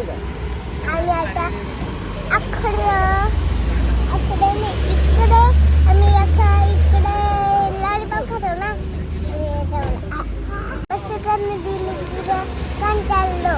आम्ही आता अखरं इकडे नाही इकडे आम्ही आता इकडे लॉलीपॉप खातो ना. आम्ही करणं दिले दिली की पण चाललो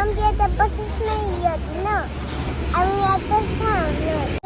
आमची आता बसच नाही येत ना. आम्ही आता थांबलो.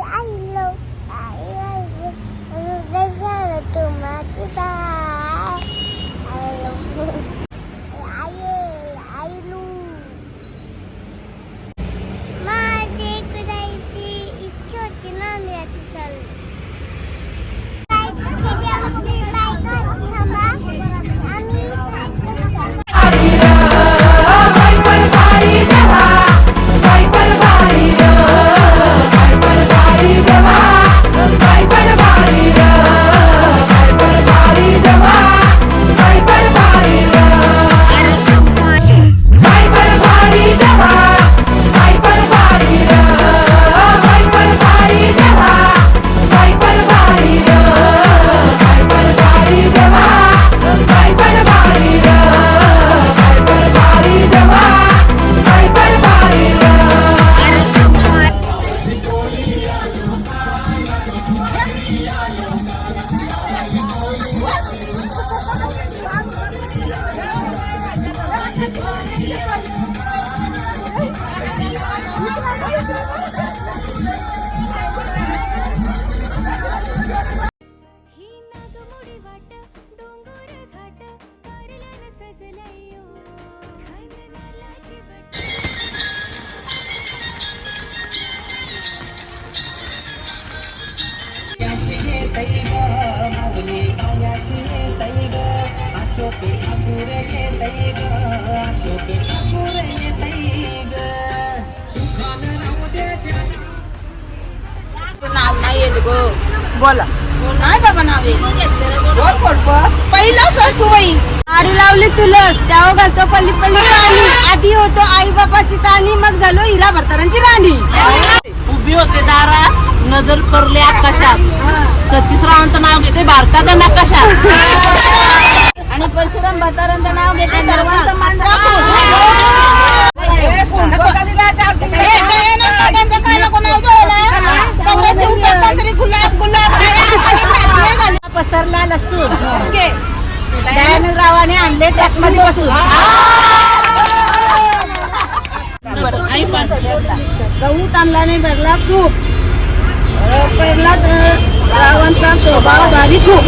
नाव नाही येत गो. बोला. नाही बाबा नाव? येत बोल बोल पहिलाच असू बाई आरी लावली तुलस. त्यावर घालतो पल्ली आधी होतो आई बापाची ताणी मग झालो हिरा भरतारांची राणी. उभी होते दारात नजर करले आकाशात. सतीश रावांचं नाव घेते भारताच्या नकाशात आणि परशुराम भतारांचं नाव घेते सर्वांचं मान पसरला लसूण दयानंद रावाने आणले ट्रॅकमध्ये बसून गहू तांदळाने भरला सूप पहिला रावांचा स्वभाव भारी खूप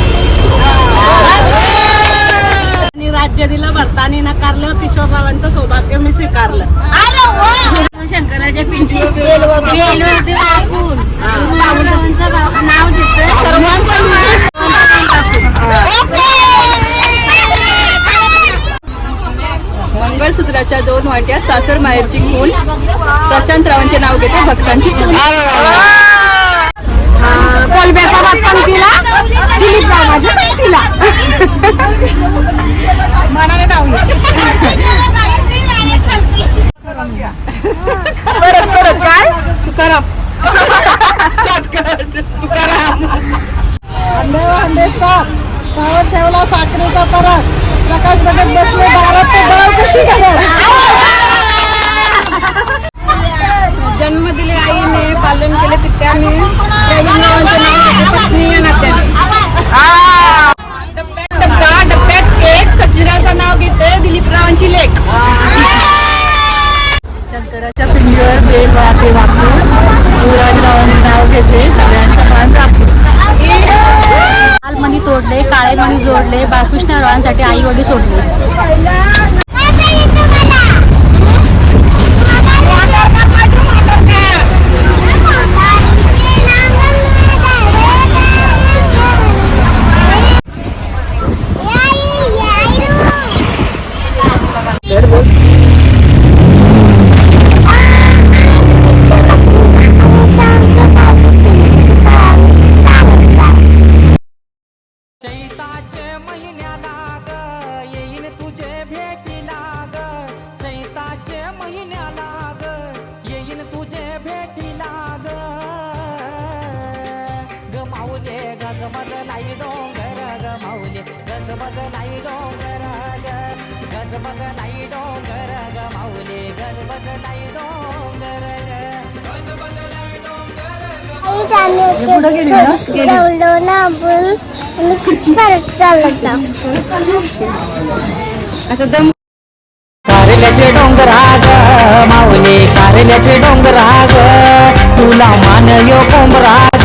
आणि राज्य दिलं भरतानी नकारलं किशोररावांचं सौभाग्य मी स्वीकारलं. शंकराच्या बाबूरावांचं नाव मंगळसूत्राच्या दोन वाट्या सासर माहेरची खून. प्रशांत रावांचे नाव घेते भक्तांची सून. कोलब्याचा भात राव माझ्या पंक्तीला मनाने नाव परत परत काय? अंडे अंडे गावात ठेवला साखरेचा परत प्रकाश बघत बसले दारात ते डाळ कशी जन्म घेते सगळ्यांचं लाल मणी तोडले काळे मणी जोडले बाळकृष्णरावांसाठी आई वडील सोडले. ग ग माऊले. गज मज लाई डोंगर ग. माऊली गजबज लाई डोंगर ग गजबज लाई डोंगर ग. माऊली गजबज लाई डोंगर ग गजबज लाई डोंगर ग आई जाणे होते थोडीशी जेवलो ना आपण आणि खूप परत चालत जाऊ. आता दम कारल्याचे डोंगराग माऊली. कारल्याचे डोंगराग तुला मान यो कोंबराग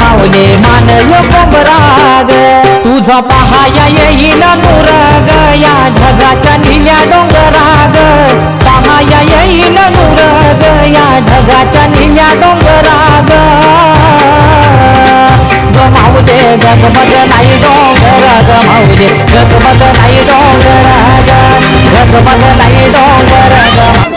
माऊली मान यो कोंबराग. तुझा पहाया येईन नुरग या ढगाच्या निल्या डोंगराग. पाहाया येईन नुरग या ढगाच्या निल्या डोंगराग. गमावले गजबज नाही डोंगर गमावले गजबज नाही डोंगर गजबज नाही डोंगर ग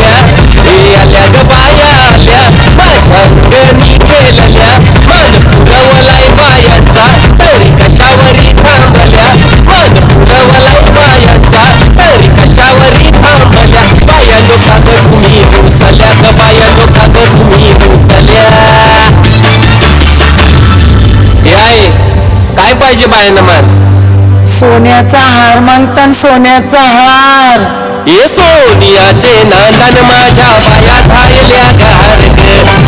पाहिजे बायांना मान सोन्याचा हार मागतान सोन्याचा हार. ये सोनियाचे नांदन माझ्या बाया झायल्या गार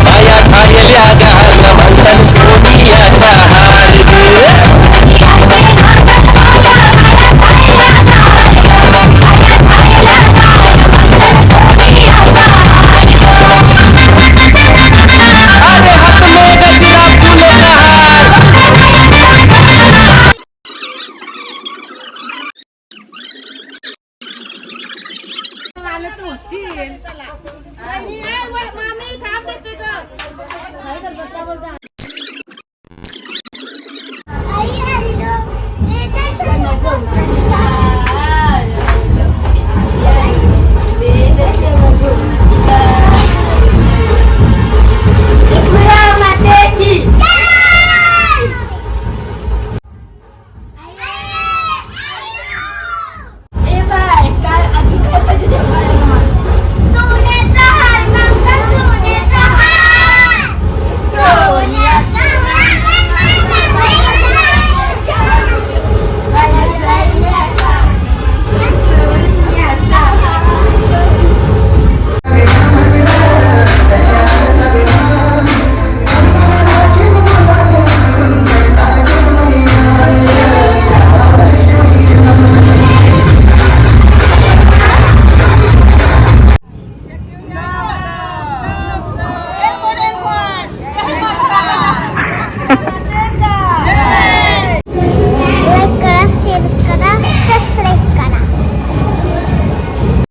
बाया झायल्या गार